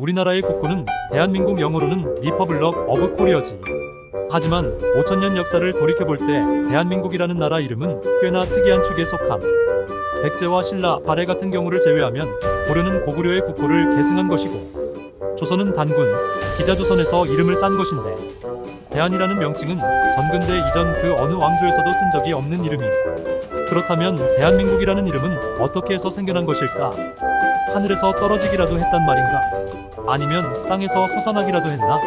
우리나라의 국호는 대한민국 영어로는 리퍼블럭 어브 코리어지. 하지만 5천년 역사를 돌이켜볼 때 대한민국이라는 나라 이름은 꽤나 특이한 축에 속함. 백제와 신라, 발해 같은 경우를 제외하면 고려는 고구려의 국호를 계승한 것이고 조선은 단군, 기자조선에서 이름을 딴 것인데 대한이라는 명칭은 전근대 이전 그 어느 왕조에서도 쓴 적이 없는 이름임. 그렇다면 대한민국이라는 이름은 어떻게 해서 생겨난 것일까? 하늘에서 떨어지기라도 했단 말인가? 아니면 땅에서 솟아나기라도 했나?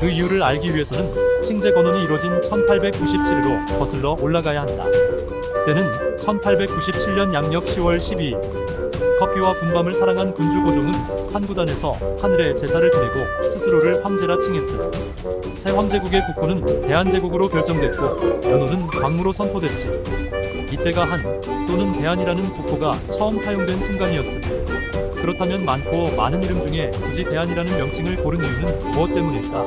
그 이유를 알기 위해서는 칭제 건원이 이루어진 1897으로 거슬러 올라가야 한다. 때는 1897년 양력 10월 12일. 커피와 군밤을 사랑한 군주 고종은 한 구단에서 하늘에 제사를 지내고 스스로를 황제라 칭했음. 새 황제국의 국호는 대한제국으로 결정됐고 연호는 광무로 선포됐지. 이때가 한 또는 대한이라는 국호가 처음 사용된 순간이었음. 그렇다면 많고 많은 이름 중에 굳이 대한이라는 명칭을 고른 이유는 무엇 때문일까?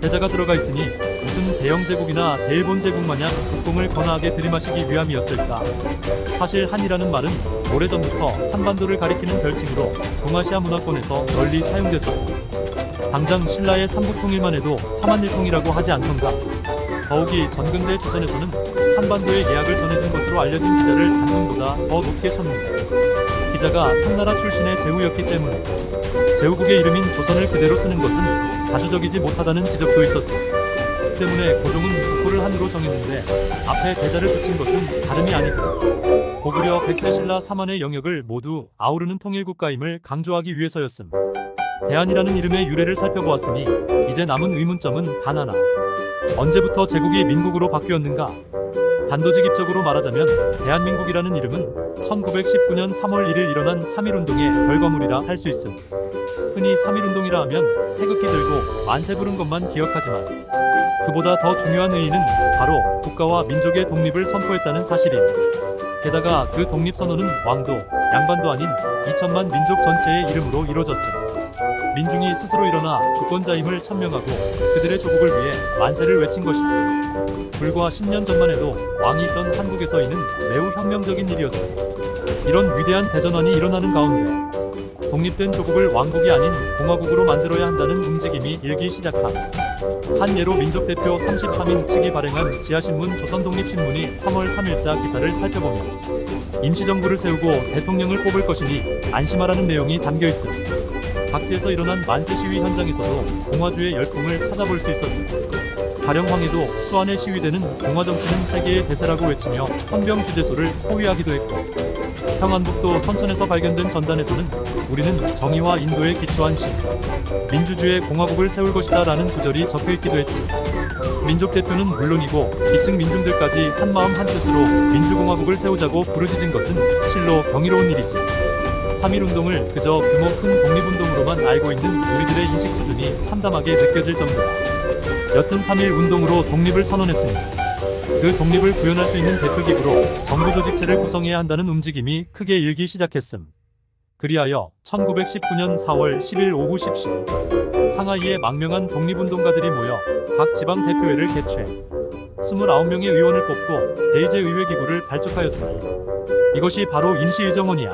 대자가 들어가 있으니 무슨 대영 제국이나 대일본 제국 마냥 국공을 거나하게 들이마시기 위함이었을까? 사실 한이라는 말은 오래전부터 한반도를 가리키는 별칭으로 동아시아 문화권에서 널리 사용됐었습니다. 당장 신라의 삼국통일만 해도 삼한일통이라고 하지 않던가. 더욱이 전근대 조선에서는 한반도의 예약을 전해준 것으로 알려진 기자를 단군보다 더 높게 쳤는데 기자가 상나라 출신의 제후였기 때문에 제후국의 이름인 조선을 그대로 쓰는 것은 자주적이지 못하다는 지적도 있었습니다. 때문에 고종은 국호를 한으로 정했는데 앞에 대자를 붙인 것은 다름이 아니고 고구려 백제신라 삼한의 영역을 모두 아우르는 통일국가임을 강조하기 위해서였음. 대한이라는 이름의 유래를 살펴보았으니 이제 남은 의문점은 단 하나. 언제부터 제국이 민국으로 바뀌었는가? 단도직입적으로 말하자면 대한민국이라는 이름은 1919년 3월 1일 일어난 3.1운동의 결과물이라 할 수 있음. 흔히 3.1운동이라 하면 태극기 들고 만세 부른 것만 기억하지만 그보다 더 중요한 의의는 바로 국가와 민족의 독립을 선포했다는 사실임. 게다가 그 독립선언은 왕도, 양반도 아닌 2천만 민족 전체의 이름으로 이루어졌음. 민중이 스스로 일어나 주권자임을 천명하고 그들의 조국을 위해 만세를 외친 것이지. 불과 10년 전만 해도 왕이 있던 한국에서 이는 매우 혁명적인 일이었음. 이런 위대한 대전환이 일어나는 가운데 독립된 조국을 왕국이 아닌 공화국으로 만들어야 한다는 움직임이 일기 시작함. 한 예로 민족대표 33인 측이 발행한 지하신문 조선독립신문이 3월 3일자 기사를 살펴보면 임시정부를 세우고 대통령을 뽑을 것이니 안심하라는 내용이 담겨 있음. 각지에서 일어난 만세 시위 현장에서도 공화주의 열풍을 찾아볼 수 있었음. 가령황해도 수안의 시위대는 공화 정치는 세계의 대세라고 외치며 헌병 주제소를 포위하기도 했고 평안북도 선천에서 발견된 전단에서는 우리는 정의와 인도에 기초한 시 민주주의 공화국을 세울 것이다 라는 구절이 적혀 있기도 했지. 민족 대표는 물론이고 기층 민중들까지 한마음 한뜻으로 민주공화국을 세우자고 부르짖은 것은 실로 경이로운 일이지. 3.1운동을 그저 규모 큰 독립운동으로만 알고 있는 우리들의 인식 수준이 참담하게 느껴질 정도다. 여튼 3.1 운동으로 독립을 선언했으니 그 독립을 구현할 수 있는 대표기구로 정부 조직체를 구성해야 한다는 움직임이 크게 일기 시작했음. 그리하여 1919년 4월 10일 오후 10시 상하이에 망명한 독립운동가들이 모여 각 지방 대표회를 개최 29명의 의원을 뽑고 대의제 의회 기구를 발족하였으니 이것이 바로 임시의정원이야.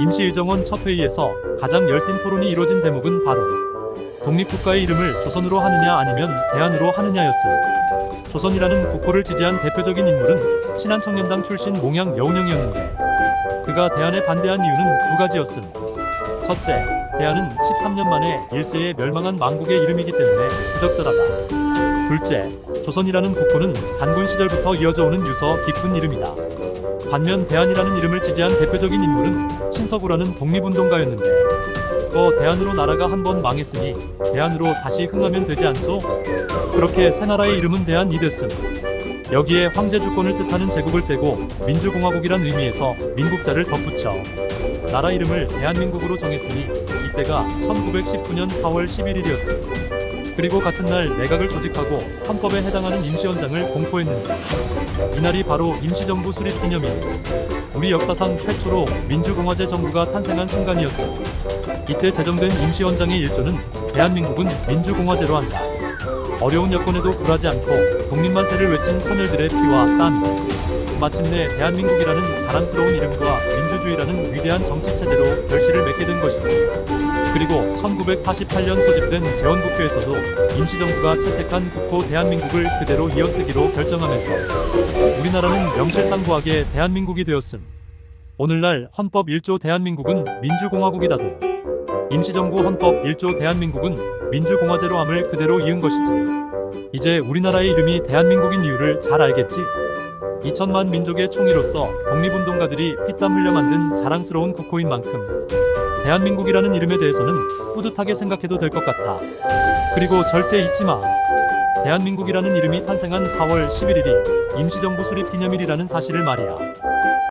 임시의정원 첫 회의에서 가장 열띤 토론이 이뤄진 대목은 바로 독립국가의 이름을 조선으로 하느냐 아니면 대한으로 하느냐였음. 조선이라는 국호를 지지한 대표적인 인물은 신한청년당 출신 몽양 여운형이었는데 그가 대한에 반대한 이유는 두 가지였음. 첫째, 대한은 13년 만에 일제에 멸망한 망국의 이름이기 때문에 부적절하다. 둘째, 조선이라는 국호는 단군 시절부터 이어져 오는 유서 깊은 이름이다. 반면 대한이라는 이름을 지지한 대표적인 인물은 신서구라는 독립운동가였는데 또 대한으로 나라가 한 번 망했으니 대한으로 다시 흥하면 되지 않소? 그렇게 새 나라의 이름은 대한이 됐음. 여기에 황제 주권을 뜻하는 제국을 떼고 민주공화국이란 의미에서 민국자를 덧붙여 나라 이름을 대한민국으로 정했으니 이때가 1919년 4월 11일이었음. 그리고 같은 날 내각을 조직하고 헌법에 해당하는 임시원장을 공포했는데 이날이 바로 임시정부 수립 기념일. 우리 역사상 최초로 민주공화제 정부가 탄생한 순간이었어. 이때 제정된 임시원장의 일조는 대한민국은 민주공화제로 한다. 어려운 여건에도 굴하지 않고 독립만세를 외친 선열들의 피와 땀. 마침내 대한민국이라는 자랑스러운 이름과 민주주의라는 위대한 정치 체제로 결실을 맺게 된 것이지. 그리고 1948년 소집된 재헌국회에서도 임시정부가 채택한 국호 대한민국을 그대로 이어쓰기로 결정하면서 우리나라는 명실상부하게 대한민국이 되었음. 오늘날 헌법 1조 대한민국은 민주공화국이다도 임시정부 헌법 1조 대한민국은 민주공화제로 함을 그대로 이은 것이지. 이제 우리나라의 이름이 대한민국인 이유를 잘 알겠지? 2천만 민족의 총리로서 독립운동가들이 피땀 흘려 만든 자랑스러운 국호인 만큼 대한민국이라는 이름에 대해서는 뿌듯하게 생각해도 될 것 같아. 그리고 절대 잊지 마. 대한민국이라는 이름이 탄생한 4월 11일이 임시정부 수립 기념일이라는 사실을 말이야.